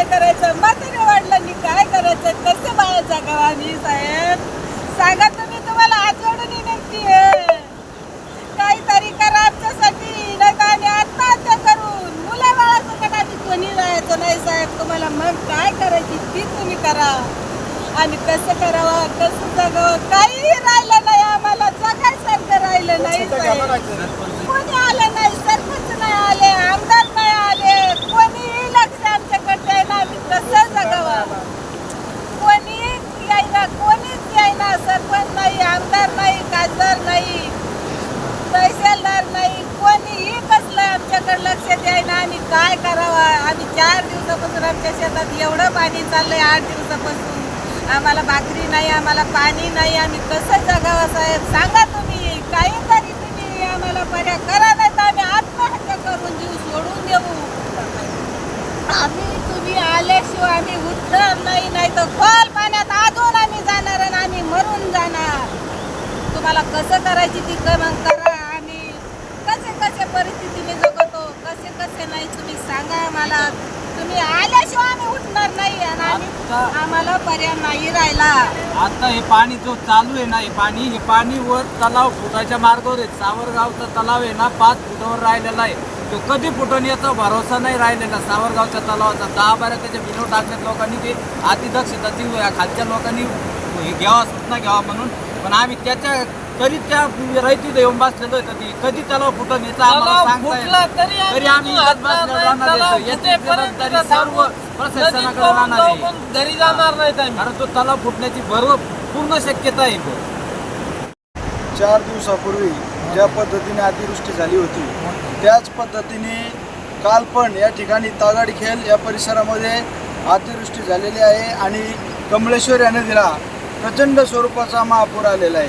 काय करायचं? म्हाताऱ्या वडिलांनी काय करायचं? कसं बाळा जगावं आम्ही साहेब? सांगा तुम्ही तुम्हाला जोडून विनंती आहे काहीतरी करा आमच्यासाठी तर आम्ही आत्महत्या करून मुला बाळासकट आम्ही कोणी राहायचं नाही साहेब. तुम्हाला मग काय करायची? ती तुम्ही करा. आणि कसं करावं? कसं जगावं? काही राहिलं नाही आम्हाला. जगायसारखं राहिलं नाही साहेब. कोणी आलं नाही सरपंच नाही आले आमदार नाही आले कोणीही लक्ष आमच्याकडे आहे ना आम्ही कसं जगावं कोणी यायना कोणीच यायना सरपंच नाही आमदार नाही खासदार नाही. तहसीलदार नाही कोणीही कसलं आमच्याकडे लक्ष द्यायना. आम्ही काय करावं? आम्ही चार दिवसापासून आमच्या शेतात एवढं पाणी चाललंय आठ दिवसापासून. आम्हाला भाकरी नाही आम्हाला पाणी नाही. आम्ही कसं जगावं साहेब? सांगा तुम्ही. काहीतरी तुम्ही आम्हाला पर्याय करा नाही तर आम्ही आत्महत्या करून जीव सोडून देऊ. आम्ही तुम्ही आल्याशिवाय आम्ही उठणार नाही नाही तर खोल पाण्यात अजून आम्ही जाणार आणि आम्ही मरून जाणार तुम्हाला कसं करायची ती मग करा आम्ही कसे कसे परिस्थितीने जगतो कसे कसे नाही तुम्ही सांगा आम्हाला. तुम्ही आल्याशिवाय आम्ही उठणार नाही आणि आम्ही आम्हाला पर्याय नाही राहिला. आता हे पाणी जो चालू आहे ना हे पाणी हे पाणी वर तलाव फुटाच्या मार्गावर आहे. सावरगावचा तलाव आहे ना पाच फुटावर राहिलेला आहे. तो कधी फुटून याचा भरोसा नाही राहिलेला. सावरगावच्या तलावाचा दहा बारा त्याच्या बिनो टाकल्यात लोकांनी ते अतिदक्षताची खालच्या लोकांनी हे घ्यावा सूचना घ्यावा म्हणून पण आम्ही त्याच्या तरी त्या रैतीत येऊन बसलेलो होतो ती कधी आम्हाला सांगता येत नाही. तरी आम्ही इथंच बसलेलो. राहणार आहे. याची जबाबदारी. सर्व प्रशासनाकडे राहणार आहे पण घरी जाणार नाहीत आम्ही कारण तो तलाव फुटण्याची बरोबर पूर्ण शक्यता आहे इथं. चार दिवसापूर्वी ज्या पद्धतीने अतिवृष्टी झाली होती त्याच पद्धतीने काल पण या ठिकाणी तागाडी खेल या परिसरामध्ये अतिवृष्टी झालेली आहे आणि कमळेश्वर या नदीला प्रचंड स्वरूपाचा महापूर आलेला आहे.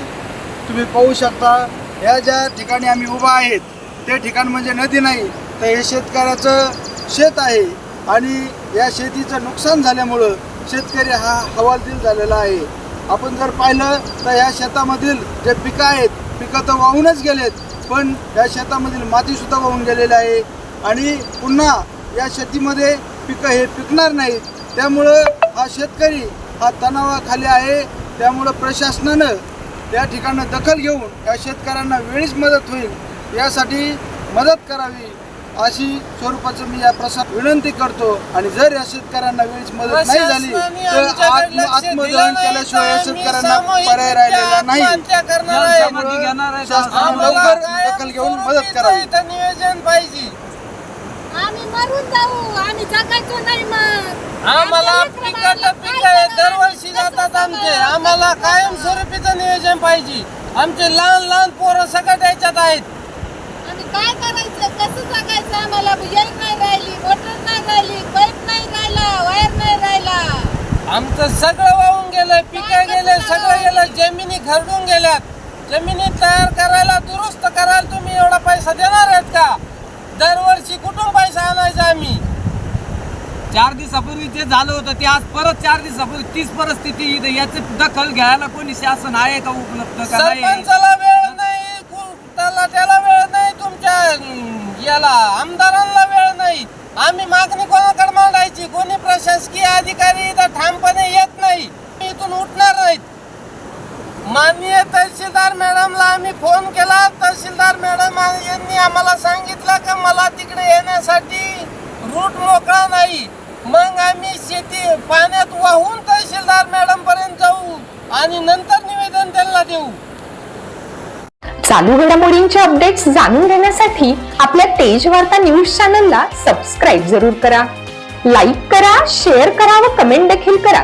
तुम्ही पाहू शकता या ज्या ठिकाणी आम्ही उभा आहेत ते ठिकाण म्हणजे नदी नाही तर हे शेतकऱ्याचं शेत आहे. आणि या शेतीचं नुकसान झाल्यामुळं शेतकरी हा हवालदिल झालेला आहे. आपण जर पाहिलं तर या शेतामधील जे पिकं आहेत पिकं तर वाहूनच गेलेत पण या शेतामधील मातीसुद्धा वाहून गेलेली आहे. आणि पुन्हा या शेतीमध्ये पिकं हे पिकणार नाहीत. त्यामुळं हा शेतकरी हा तणावाखाली आहे. त्यामुळं प्रशासनानं त्या ठिकाणं दखल घेऊन या शेतकऱ्यांना वेळीच मदत होईल यासाठी मदत करावी अशी स्वरूपाचं मी या प्रसार विनंती करतो. आणि जर या शेतकऱ्यांना वेळीच मदत नाही झाली तर आत्म आत्मदहन केल्याशिवाय या शेतकऱ्यांना पर्याय राहिलेला नाही. लवकर दखल घेऊन मदत करावी. नियोजन पाहिजे. आम्ही मरून जाऊ आम्ही जगायचो नाही मग. आम्हाला आमच्या पिकट लेकराबाळाला आम्हाला कायम स्वरूपीचं नियोजन पाहिजे. आमचे लहान लहान पोरं सगळं याच्यात आहेत. काय करायचं? कसं आम्हाला? नाही राहिली मोटर नाही राहिली पाईप नाही राहिला वायर नाही राहिला. आमचं सगळं वाहून गेलं पिकं गेले सगळं गेलं जमिनी खरडून गेल्यात. जमिनी तयार करायला दुरुस्त करायला तुम्ही एवढा पैसा देणार आहेत का? दरवर्षी कुठून पैसा आणायचा आम्ही? चार दिवसापूर्वी जे झालं होतं ते आज परत चार दिवसापूर्वी तीच परिस्थिती इथं याची दखल घ्यायला कोणी शासन आहे का उपलब्ध का नाही? सरपंचाला वेळ नाही कु- त्याला वेळ नाही तुमच्या अं, याला आमदारांना वेळ नाही. आम्ही मागणी कोणाकडे मांडायची? कोणी प्रशासकीय अधिकारी इथं ठामपणे येत नाही. इथून उठणार नाहीत. माननीय तहसीलदार मॅडमला आम्ही फोन केला. तहसीलदार मॅडम यांनी आम्हाला सांगितलं की मला तिकडे येण्यासाठी रूट मोकळा नाही. मग आम्ही शेती पाण्यात वाहून तहसीलदार मॅडम पर्यंत जाऊ आणि नंतर निवेदन त्यांना देऊ. चालू घडामोडींचे अपडेट्स जाणून घेण्यासाठी आपल्या तेज वार्ता न्यूज चॅनलला सबस्क्राईब जरूर करा. लाईक करा शेअर करा व कमेंट देखील करा.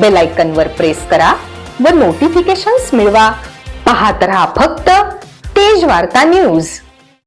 बेल आयकन वर प्रेस करा व नोटिफिकेशन्स मिळवा. पाहत रहा फक्त तेज वार्ता न्यूज